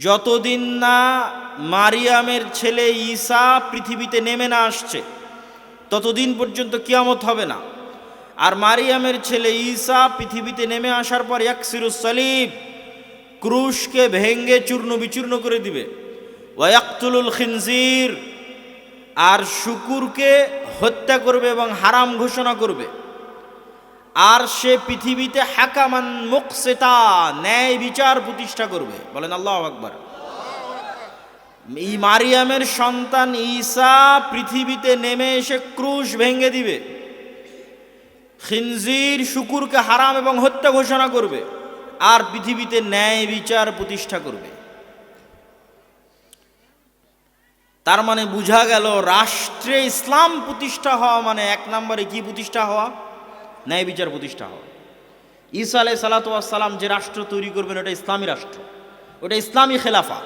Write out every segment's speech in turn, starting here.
যতদিন না মারিয়ামের ছেলে ঈসা পৃথিবীতে নেমে না আসছে, ততদিন পর্যন্ত কিয়ামত হবে না। আর মারিয়ামের ছেলে ঈসা পৃথিবীতে নেমে আসার পর ইয়াকসিরুস সালিব ক্রুশকে ভেঙ্গে চূর্ণ বিচূর্ণ করে দিবে। ওয়াক্তুলুল খিনজির, আর শুকুরকে হত্যা করবে এবং হারাম ঘোষণা করবে। আর সে পৃথিবীতে হাকামান মুকসেতা, ন্যায় বিচার প্রতিষ্ঠা করবে। বলেন আল্লাহ আকবর। এই মারিয়ামের সন্তান ঈসা পৃথিবীতে নেমে এসে ক্রুশ ভেঙে দিবে। খিনজির, শুকুরকে হারাম এবং হত্যা ঘোষণা করবে। আর পৃথিবীতে ন্যায় বিচার প্রতিষ্ঠা করবে। তার মানে বোঝা গেল, রাষ্ট্রে ইসলাম প্রতিষ্ঠা হওয়া মানে এক নম্বরে কি প্রতিষ্ঠা হওয়া? ন্যায় বিচার প্রতিষ্ঠা হওয়া ঈসা আলাই সালাতাম যে রাষ্ট্র তৈরি করবেন, ওটা ইসলামী রাষ্ট্র। ওটা ইসলামী খেলাফা।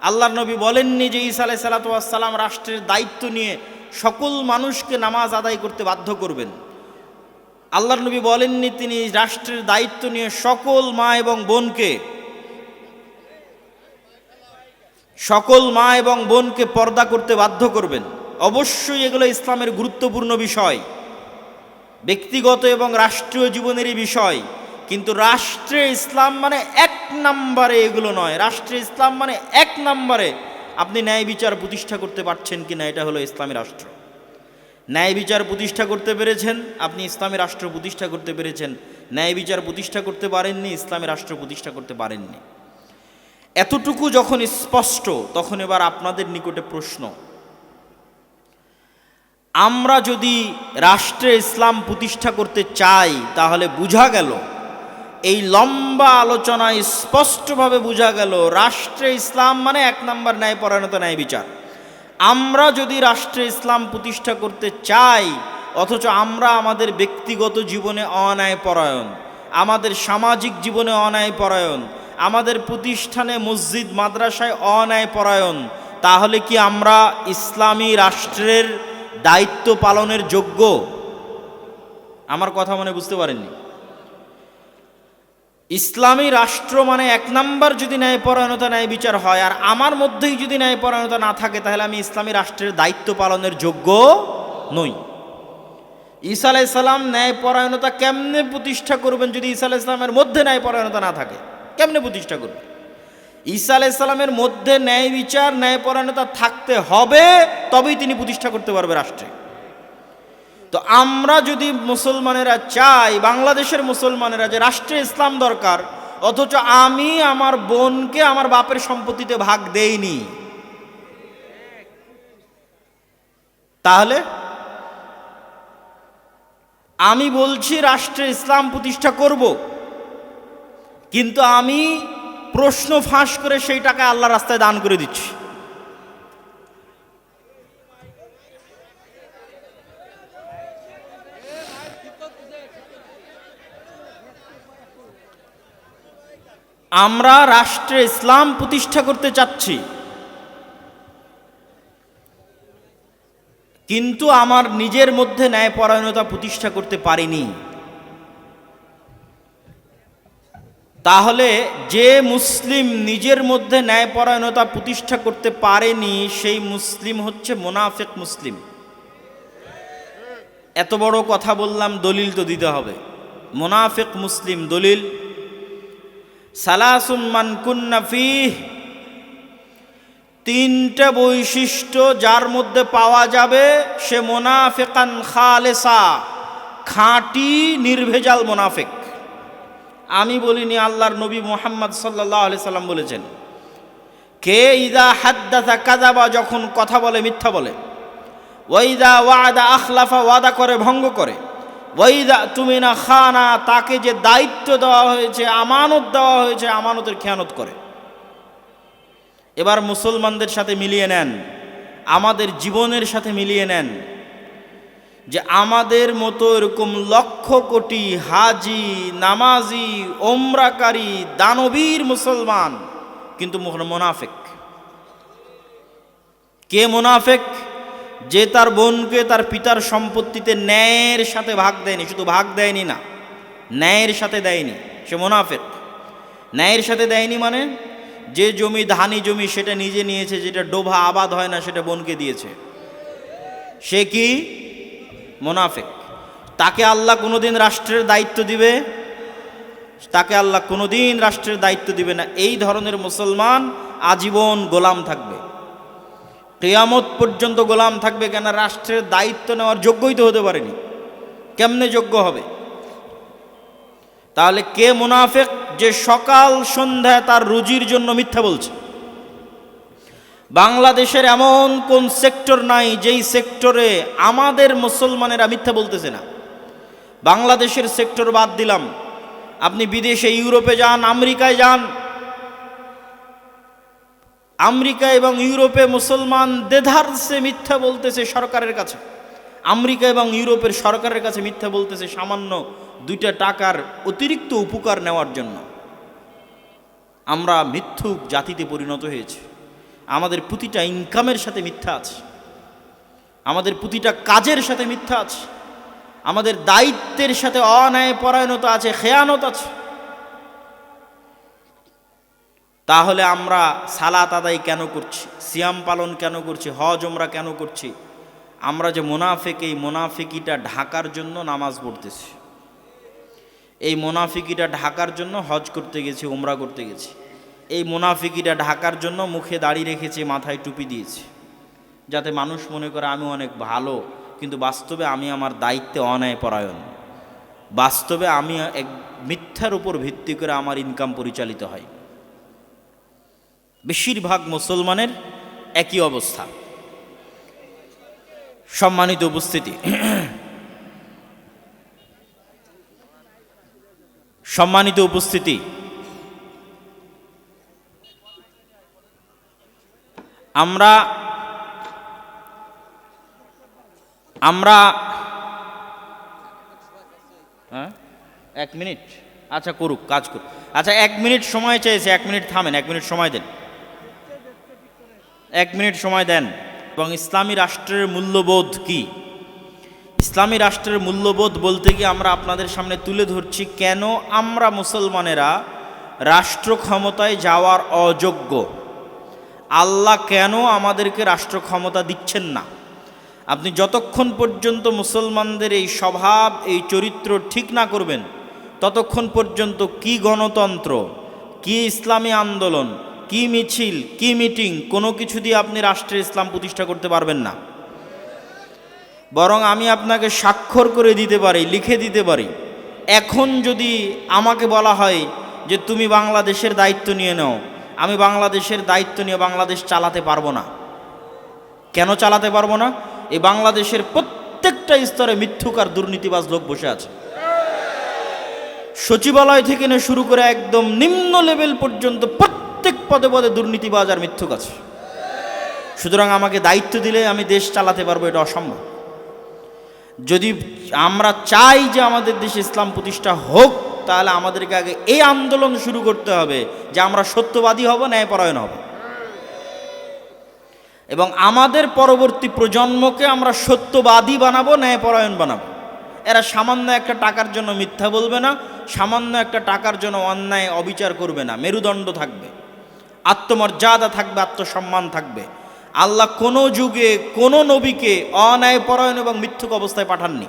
আল্লাহর নবী বলেননি যে ঈসা আলাই সালাতাম রাষ্ট্রের দায়িত্ব নিয়ে সকল মানুষকে নামাজ আদায় করতে বাধ্য করবেন। আল্লাহর নবী বলেননি তিনি রাষ্ট্রের দায়িত্ব নিয়ে সকল মা এবং বোনকে, সকল মা এবং বোনকে পর্দা করতে বাধ্য করবেন। অবশ্যই এগুলো ইসলামের গুরুত্বপূর্ণ বিষয়। ব্যক্তিগত এবং রাষ্ট্রীয় জীবনেরই বিষয়। কিন্তু রাষ্ট্রে ইসলাম মানে এক নাম্বারে এগুলো নয়। রাষ্ট্রে ইসলাম মানে এক নাম্বারে আপনি ন্যায় বিচার প্রতিষ্ঠা করতে পারছেন কি না এটা হলো ইসলামী রাষ্ট্র। ন্যায় বিচার প্রতিষ্ঠা করতে পেরেছেন, আপনি ইসলামী রাষ্ট্র প্রতিষ্ঠা করতে পেরেছেন। ন্যায় বিচার প্রতিষ্ঠা করতে পারেননি, ইসলামী রাষ্ট্র প্রতিষ্ঠা করতে পারেননি। এতটুকু যখন স্পষ্ট, তখন এবার আপনাদের নিকটে প্রশ্ন। আমরা যদি রাষ্ট্রে ইসলাম প্রতিষ্ঠা করতে চাই, তাহলে বোঝা গেল, এই লম্বা আলোচনায় স্পষ্টভাবে বোঝা গেল, রাষ্ট্রে ইসলাম মানে এক নম্বর ন্যায় পরায়ণতা ন্যায় বিচার আমরা যদি রাষ্ট্রে ইসলাম প্রতিষ্ঠা করতে চাই, অথচ আমরা আমাদের ব্যক্তিগত জীবনে অন্যায় পরায়ণ আমাদের সামাজিক জীবনে অন্যায় পরায়ণ আমাদের প্রতিষ্ঠানে মসজিদ, মাদ্রাসায় অন্যায় পরায়ণ তাহলে কি আমরা ইসলামী রাষ্ট্রের দায়িত্ব পালনের যোগ্য? আমার কথা মনে বুঝতে পারেননি। ইসলামী রাষ্ট্র মানে এক নাম্বার যদি ন্যায়পরায়ণতা ন্যায় বিচার হয়, আর আমার মধ্যেই যদি ন্যায়পরায়ণতা না থাকে, তাহলে আমি ইসলামী রাষ্ট্রের দায়িত্ব পালনের যোগ্য নই। ঈসা আলাইসাল্লাম ন্যায়পরায়ণতা কেমনে প্রতিষ্ঠা করবেন যদি ঈসা আলাইসাল্লামের মধ্যে ন্যায়পরায়ণতা না থাকে? কেমনে প্রতিষ্ঠা করবেন? ঈসা আলাইসাল্লামের মধ্যে ন্যায় বিচার ন্যায়পরায়ণতা থাকতে হবে, তবেই তিনি প্রতিষ্ঠা করতে পারবে রাষ্ট্রে। তো আমরা যদি মুসলমানেরা চাই, বাংলাদেশের মুসলমানেরা যে রাষ্ট্রে ইসলাম দরকার, অথচ আমি আমার বোনকে আমার বাপের সম্পত্তিতে ভাগ দেইনি। তাহলে? আমি বলছি রাষ্ট্রে ইসলাম প্রতিষ্ঠা করব। কিন্তু আমি প্রশ্ন ফাঁস করে সেই টাকা আল্লাহ রাস্তায় দান করে দিচ্ছি। আমরা রাষ্ট্রে ইসলাম প্রতিষ্ঠা করতে চাচ্ছি। কিন্তু আমার নিজের মধ্যে ন্যায়পরায়ণতা প্রতিষ্ঠা করতে পারিনি। তাহলে যে মুসলিম নিজের মধ্যে ন্যায়পরায়ণতা প্রতিষ্ঠা করতে পারেনি, সেই মুসলিম হচ্ছে মোনাফেক মুসলিম। এত বড় কথা বললাম, দলিল তো দিতে হবে। মোনাফেক মুসলিম দলিল, সালাসুন মান কুন্না তিনটা বৈশিষ্ট্য যার মধ্যে পাওয়া যাবে, সে মোনাফেকান খালেসা, খাঁটি নির্ভেজাল মোনাফেক। আমি বলিনি, আল্লাহর নবী মোহাম্মদ সাল্লাহ আলি সাল্লাম বলেছেন। কে ইদা হাদ্দাথা কাদাবা যখন কথা বলে, মিথ্যা বলে? ওয়াইদা ওয়াদা আখলাফা, ওয়াদা করে, ভঙ্গ করে? ওয়াইদা তুমি না খানা, তাকে যে দায়িত্ব দেওয়া হয়েছে, আমানত দেওয়া হয়েছে, আমানতের খেয়ানত করে। এবার মুসলমানদের সাথে মিলিয়ে নেন, আমাদের জীবনের সাথে মিলিয়ে নেন। যে আমাদের মতো এরকম লক্ষ কোটি হাজি, নামাজি, ওমরাকারী, দানবীর মুসলমান কিন্তু মোনাফেক। কে মোনাফেক? যে তার বোনকে, তার পিতার সম্পত্তিতে ন্যায়ের সাথে ভাগ দেয়নি, শুধু ভাগ দেয়নি না, ন্যায়ের সাথে দেয়নি, সে মোনাফেক। ন্যায়ের সাথে দেয়নি মানে যে জমি, ধানি জমি সেটা নিজে নিয়েছে, যেটা ডোভা আবাদ হয় না, সেটা বোনকে দিয়েছে। সে কি? মোনাফেক। তাকে আল্লাহ কোনোদিন রাষ্ট্রের দায়িত্ব দিবে, তাকে আল্লাহ কোনোদিন রাষ্ট্রের দায়িত্ব দিবে না। এই ধরনের মুসলমান আজীবন গোলাম থাকবে। কেয়ামত পর্যন্ত গোলাম থাকবে কেন রাষ্ট্রের দায়িত্ব নেওয়ার যোগ্যই তো হতে পারেনি। কেমনে যোগ্য হবে? তাহলে কে মুনাফেক যে সকাল সন্ধ্যায় তার রুজির জন্য মিথ্যা বলছে? বাংলাদেশের এমন কোন সেক্টর নাই যেই সেক্টরে আমাদের মুসলমানেরা মিথ্যা বলতেছে না। বাংলাদেশের সেক্টর বাদ দিলাম। আপনি বিদেশে ইউরোপে যান, আমেরিকায় যান। আমেরিকা এবং ইউরোপে মুসলমান দেধারসে মিথ্যা বলতেছে সরকারের কাছে। আমেরিকা এবং ইউরোপের সরকারের কাছে মিথ্যা বলতেছে সামান্য দুইটা টাকার অতিরিক্ত উপকার নেওয়ার জন্য। আমরা মিথ্যুক জাতিতে পরিণত হয়েছি। আমাদের প্রতিটা ইনকামের সাথে মিথ্যা আছে। আমাদের প্রতিটা কাজের সাথে মিথ্যা আছে। আমাদের দায়িত্বের সাথে অন্যায় পরায়ণতা আছে, খেয়ানত আছে। তাহলে আমরা সালাত আদায় কেন করছি? সিয়াম পালন কেন করছি? হজ ওমরা কেন করছি? আমরা যে মোনাফেক, এই মোনাফিকিটা ঢাকার জন্য নামাজ পড়তেছি। এই মোনাফিকিটা ঢাকার জন্য হজ করতে গেছি ওমরা করতে গেছি। এই মোনাফিকিটা ঢাকার জন্য মুখে দাড়ি রেখেছে, মাথায় টুপি দিয়েছে। যাতে মানুষ মনে করে আমি অনেক ভালো, কিন্তু বাস্তবে আমি আমার দায়িত্বে অন্যায় পরায়ণ বাস্তবে আমি এক মিথ্যার উপর ভিত্তি করে আমার ইনকাম পরিচালিত হয়। বেশিরভাগ মুসলমানের একই অবস্থা। সম্মানিত উপস্থিতি। সম্মানিত উপস্থিতি। আমরা আমরা হ্যাঁ? এক মিনিট। আচ্ছা করুক, কাজ করুক। আচ্ছা এক মিনিট সময় চেয়েছে, এক মিনিট থামেন, এক মিনিট সময় দেন। এক মিনিট সময় দেন। এবং ইসলামী রাষ্ট্রের মূল্যবোধ কি? ইসলামী রাষ্ট্রের মূল্যবোধ বলতে গিয়ে আমরা আপনাদের সামনে তুলে ধরছি, কেন আমরা মুসলমানেরা রাষ্ট্র ক্ষমতায় যাওয়ার অযোগ্য? আল্লাহ কেন আমাদেরকে রাষ্ট্র ক্ষমতা দিচ্ছেন না? আপনি যতক্ষণ পর্যন্ত মুসলমানদের এই স্বভাব, এই চরিত্র ঠিক না করবেন, ততক্ষণ পর্যন্ত কি গণতন্ত্র, কি ইসলামী আন্দোলন, কি মিছিল, কি মিটিং, কোনো কিছু দিয়ে আপনি রাষ্ট্রে ইসলাম প্রতিষ্ঠা করতে পারবেন না। বরং আমি আপনাকে স্বাক্ষর করে দিতে পারি, লিখে দিতে পারি। এখন যদি আমাকে বলা হয় যে তুমি বাংলাদেশের দায়িত্ব নিয়ে নাও আমি বাংলাদেশের দায়িত্ব নিয়ে বাংলাদেশ চালাতে পারব না। কেন চালাতে পারব না? এই বাংলাদেশের প্রত্যেকটা স্তরে মিথ্যুক আর দুর্নীতিবাজ লোক বসে আছে। সচিবালয় থেকে নিয়ে শুরু করে একদম নিম্ন লেভেল পর্যন্ত প্রত্যেক পদে পদে দুর্নীতিবাজ আর মিথ্যুক আছে। সুতরাং আমাকে দায়িত্ব দিলে আমি দেশ চালাতে পারব, এটা অসম্ভব। যদি আমরা চাই যে আমাদের দেশে ইসলাম প্রতিষ্ঠা হোক তাহলে আমাদেরকে আগে এই আন্দোলন শুরু করতে হবে যে আমরা সত্যবাদী হব, ন্যায়পরায়ণ হব। এবং আমাদের পরবর্তী প্রজন্মকে আমরা সত্যবাদী বানাবো, ন্যায়পরায়ণ বানাবো। এরা সামান্য একটা টাকার জন্য মিথ্যা বলবে না, সামান্য একটা টাকার জন্য অন্যায় অবিচার করবে না, মেরুদণ্ড থাকবে। আত্মমর্যাদা থাকবে, আত্মসম্মান থাকবে। আল্লাহ কোনো যুগে কোনো নবীকে অন্যায়পরায়ণ এবং মিথ্যুক অবস্থায় পাঠাননি।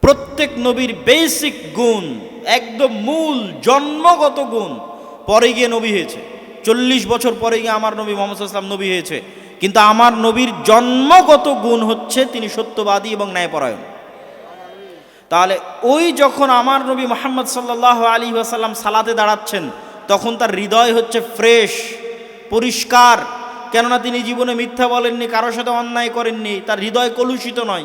প্রত্যেক নবীর বেসিক গুণ, একদম মূল, জন্মগত গুণ, পরে গিয়ে নবী হয়েছে। চল্লিশ বছর পরে গিয়ে আমার নবী মোহাম্মদ ইসলাম নবী হয়েছে। কিন্তু আমার নবীর জন্মগত গুণ হচ্ছে তিনি সত্যবাদী এবং ন্যায়পরায়ণ। তাহলে ওই যখন আমার নবী মোহাম্মদ সাল্লাহ আলী ওয়াসাল্লাম সালাতে দাঁড়াচ্ছেন, তখন তার হৃদয় হচ্ছে ফ্রেশ পরিষ্কার। কেননা তিনি জীবনে মিথ্যা বলেননি, কারোর সাথে অন্যায় করেননি, তার হৃদয় কলুষিত নয়।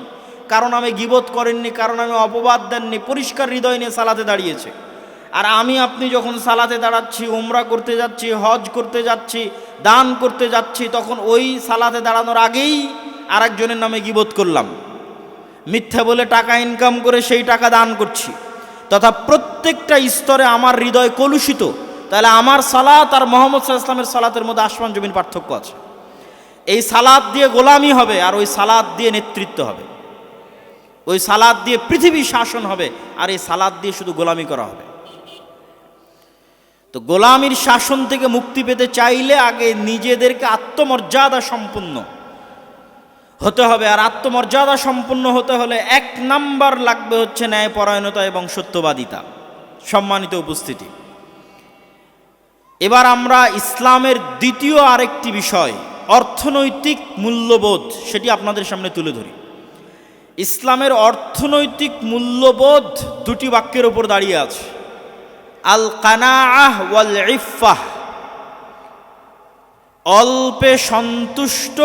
কারণ আমি গিবোধ করেননি, কারণ আমি অপবাদ দেননি, পরিষ্কার হৃদয় নিয়ে সালাতে দাঁড়িয়েছে। আর আমি আপনি যখন সালাতে দাঁড়াচ্ছি, উমরা করতে যাচ্ছি, হজ করতে যাচ্ছি, দান করতে যাচ্ছি, তখন ওই সালাতে দাঁড়ানোর আগেই আরেকজনের নামে গিবোধ করলাম। মিথ্যা বলে টাকা ইনকাম করে সেই টাকা দান করছি। তথা প্রত্যেকটা স্তরে আমার হৃদয় কলুষিত। তাহলে আমার সালাত আর মোহাম্মদ ইসলামের সালাতের মধ্যে আসমান জমিন পার্থক্য আছে। এই সালাদ দিয়ে গোলামি হবে আর ওই সালাদ দিয়ে নেতৃত্ব হবে। ওই সালাদ দিয়ে পৃথিবী শাসন হবে, আর এই সালাদ দিয়ে শুধু গোলামি করা হবে। তো গোলামির শাসন থেকে মুক্তি পেতে চাইলে আগে নিজেদেরকে আত্মমর্যাদা সম্পন্ন হতে হবে, আর আত্মমর্যাদা সম্পন্ন হতে হলে এক নাম্বার লাগবে হচ্ছে ন্যায়পরায়ণতা এবং সত্যবাদিতা, সম্মানিত উপস্থিতি। এবার আমরা ইসলামের দ্বিতীয় আরেকটি বিষয়, অর্থনৈতিক মূল্যবোধ, সেটি আপনাদের সামনে তুলে ধরি। ইসলামের অর্থনৈতিক মূল্যবোধ দুটি বাক্যের ওপর দাঁড়িয়ে আছে। আল কানাআহ ওয়াল ইফাহ অল্পে সন্তুষ্ট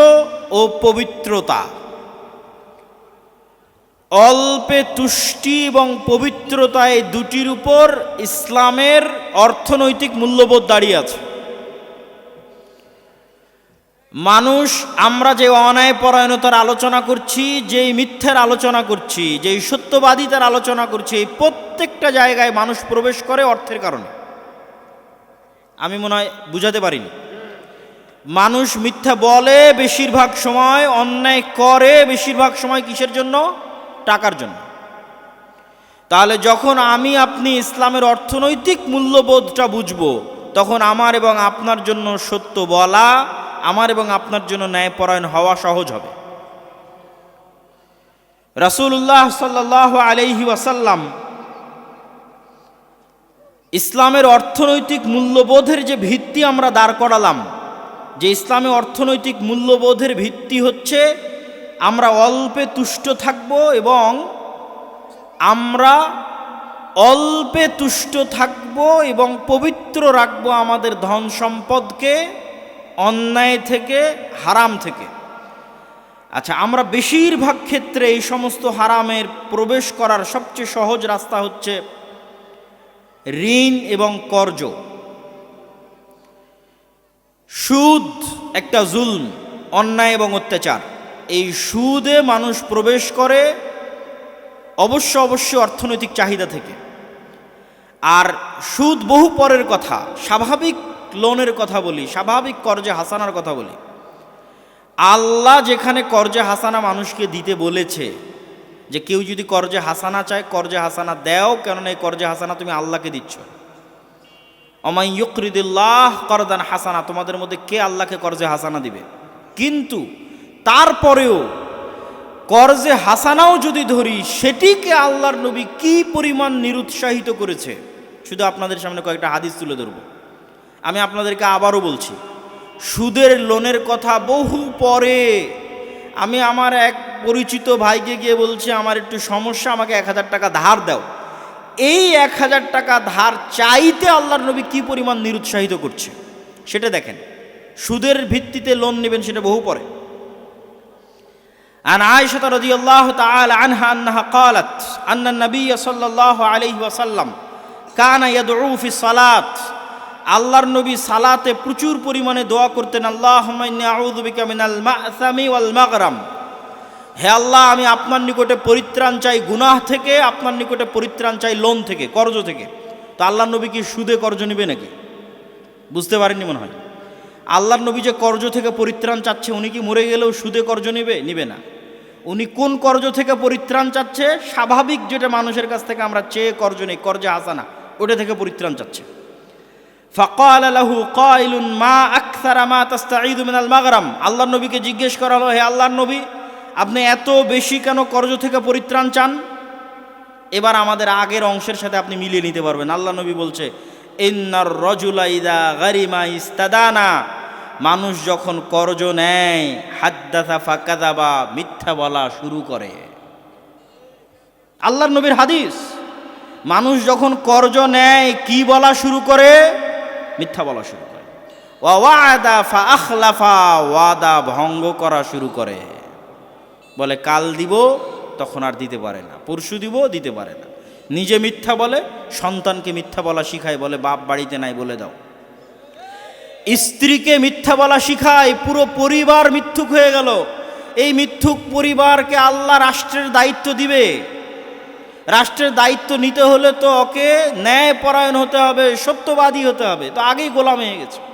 ও পবিত্রতা। অল্পে তুষ্টি এবং পবিত্রতা এই দুটির উপর ইসলামের অর্থনৈতিক মূল্যবোধ দাঁড়িয়ে আছে। মানুষ, আমরা যে অন্যায় পরায়ণতার আলোচনা করছি, যেই মিথ্যার আলোচনা করছি, যেই সত্যবাদিতার আলোচনা করছি, এই প্রত্যেকটা জায়গায় মানুষ প্রবেশ করে অর্থের কারণে। আমি মনে হয় বুঝাতে পারিনি। মানুষ মিথ্যা বলে বেশিরভাগ সময়, অন্যায় করে বেশিরভাগ সময় কিসের জন্য? টাকার জন্য। তাহলে যখন আমি আপনি ইসলামের অর্থনৈতিক মূল্যবোধটা বুঝব, তখন আমার এবং আপনার জন্য সত্য বলা আমার এবং আপনার জন্য ন্যায়পরায়ণ হওয়া সহজ হবে। রাসূলুল্লাহ সাল্লাহ আলাইহি ওয়াসাল্লাম ইসলামের অর্থনৈতিক মূল্যবোধের যে ভিত্তি আমরা দাঁড় করালাম, যে ইসলামে অর্থনৈতিক মূল্যবোধের ভিত্তি হচ্ছে আমরা অল্পে তুষ্ট থাকব এবং আমরা অল্পে তুষ্ট থাকব এবং পবিত্র রাখব আমাদের ধন সম্পদকে অন্যায় থেকে, হারাম থেকে। আচ্ছা আমরা বেশিরভাগ ক্ষেত্রে এই সমস্ত হারামের প্রবেশ করার সবচেয়ে সহজ রাস্তা হচ্ছে ঋণ এবং কর্জ। সুদ একটা জুলম, অন্যায় এবং অত্যাচার। এই সুদে মানুষ প্রবেশ করে অবশ্য অবশ্যই অর্থনৈতিক চাহিদা থেকে। আর সুদ বহু পরের কথা, স্বাভাবিক লোনের কথা বলি, স্বাভাবিক কর্জে হাসানার কথা বলি। আল্লাহ যেখানে কর্জে হাসানা মানুষকে দিতে বলেছে, যে কেউ যদি কর্জে হাসানা চায়, কর্জে হাসানা দেও, কেননা এই কর্জে হাসানা তুমি আল্লাহকে দিচ্ছ। অমাই ইয়করিদুল্লাহ করদান হাসানা, তোমাদের মধ্যে কে আল্লাহকে কর্জে হাসানা দিবে? কিন্তু তারপরেও কর্জে হাসানাও যদি ধরি, সেটিকে আল্লাহর নবী কি পরিমাণ নিরুৎসাহিত করেছে? শুধু আপনাদের সামনে কয়েকটা হাদিস তুলে ধরব। আমি আপনাদেরকে আবারও বলছি সুদের লোনের কথা বহু পরে আমি আমার এক পরিচিত ভাইকে গিয়ে বলছি আমার একটু সমস্যা আমাকে এক হাজার টাকা ধার দাও এই এক হাজার টাকা ধার চাইতে আল্লাহর নবী কি পরিমাণ নিরুৎসাহিত করছে সেটা দেখেন সুদের ভিত্তিতে লোন নেবেন সেটা বহু পরে عن عائشة رضي الله تعالى عنها أنها قالت أن النبي صلى الله عليه وسلم كان يدعو في الصلاة আল্লাহর নবী সালাতে প্রচুর পরিমাণে দোয়া করতেন আল্লাহ মাগরাম। হে আল্লাহ, আমি আপনার নিকটে পরিত্রাণ চাই গুনাহ থেকে, আপনার নিকটে পরিত্রাণ চাই লোন থেকে, কর্জ থেকে। তো আল্লাহর নবী কি সুদে কর্জ নেবে নাকি? বুঝতে পারেননি মনে হয়? আল্লাহর নবী যে কর্জ থেকে পরিত্রাণ চাচ্ছে, উনি কি মরে গেলেও সুদে কর্জ নেবে? নিবে না। উনি কোন কর্জ থেকে পরিত্রাণ চাচ্ছে? স্বাভাবিক যেটা মানুষের কাছ থেকে আমরা চেয়ে কর্জ নেই, কর্জে হাসানা ওটা থেকে পরিত্রাণ চাচ্ছে। ফকাল আলাহু কাইলুন মা আকসারা মা তাস্তাঈদু মিনাল মাগরাম। আল্লাহর নবীকে জিজ্ঞেস করা হলো, হে আল্লাহর নবী, আপনি এত বেশি কেন কর্জ থেকে পরিত্রাণ চান? এবার আমাদের আগের অংশের সাথে আপনি মিলিয়ে নিতে পারবেন। আল্লাহ নবী বলছে, ইন্নার রজুলাইদা গারিমা ইস্তাদানা। মানুষ যখন কর্জ নেয় হাদ্দাথা ফাকাদাবা মিথ্যা বলা শুরু করে। আল্লাহর নবীর হাদিস, মানুষ যখন কর্জ নেয়, কি বলা শুরু করে? মিথ্যা বলা শুরু করে। ওয়াদা ফা আখলাফা, ওয়াদা ভঙ্গ করা শুরু করে। বলে, কাল দিব, তখন আর দিতে পারে না। পরশু দিব, দিতে পারে না। নিজে মিথ্যা বলে, সন্তানকে মিথ্যা বলা শিখায়, বলে, বাপ বাড়িতে নাই বলে দাও। স্ত্রীকে মিথ্যা বলা শিখায়, পুরো পরিবার মিথ্যুক হয়ে গেল। এই মিথ্যুক পরিবারকে আল্লাহ রাষ্ট্রের দায়িত্ব দিবে। রাষ্ট্রের দায়িত্ব নিতে হলে তো ওকে ন্যায় পরায়ণ হতে হবে, সত্যবাদী হতে হবে। তো আগেই গোলাম হয়ে গেছে।